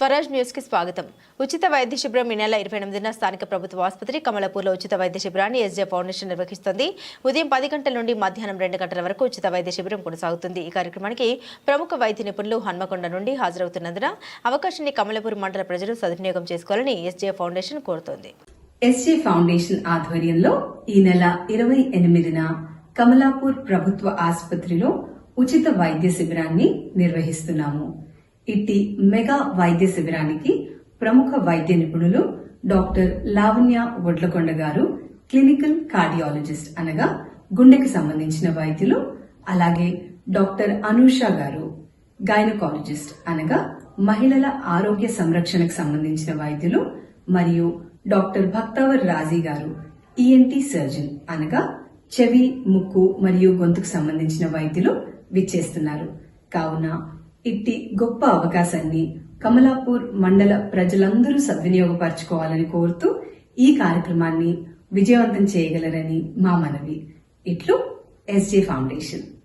స్వరాజ్ న్యూస్కి స్వాగతం. ఉచిత వైద్య శిబిరం ఈ నెల ఇరవై ఎనిమిదిన స్థానిక ప్రభుత్వ ఆసుపత్రి కమలాపూర్లో ఉచిత వైద్య శిబిరాన్ని ఎస్జే ఫౌండేషన్ నిర్వహిస్తుంది. ఉదయం పది గంటల నుండి మధ్యాహ్నం రెండు గంటల వరకు ఉచిత వైద్య శిబిరం కొనసాగుతుంది. ఈ కార్యక్రమానికి ప్రముఖ వైద్య నిపుణులు హన్మకొండ నుండి హాజరవుతున్నందున అవకాశాన్ని కమలాపూర్ మండల ప్రజలు సద్వినియోగం చేసుకోవాలని ఎస్జే ఫౌండేషన్ కోరుతోంది. ఎస్జే ఫౌండేషన్ ఆధ్వర్యంలో ఈ నెల ఇరవై ఎనిమిదిన కమలాపూర్ ప్రభుత్వ ఆసుపత్రిలో ఉచిత వైద్య శిబిరాన్ని నిర్వహిస్తున్నాము. ఇట్టి మెగా వైద్య శిబిరానికి ప్రముఖ వైద్య నిపుణులు డాక్టర్ లావణ్య వడ్లకొండ గారు క్లినికల్ కార్డియాలజిస్ట్ అనగా గుండెకి సంబంధించిన వైద్యులు అలాగే డాక్టర్ అనూష గారు గైనకాలజిస్ట్ అనగా మహిళల ఆరోగ్య సంరక్షణకు సంబంధించిన వైద్యులు మరియు డాక్టర్ భక్తవర్ రాజీ గారు ఈఎన్టీ సర్జన్ అనగా చెవి ముక్కు మరియు గొంతుకు సంబంధించిన వైద్యులు విచ్చేస్తున్నారు. కావున ఇట్టి గొప్ప అవకాశాన్ని కమలాపూర్ మండల ప్రజలందరూ సద్వినియోగపరచుకోవాలని కోరుతూ ఈ కార్యక్రమాన్ని విజయవంతం చేయగలరని మా మనవి. ఇట్లు ఎస్జే ఫౌండేషన్.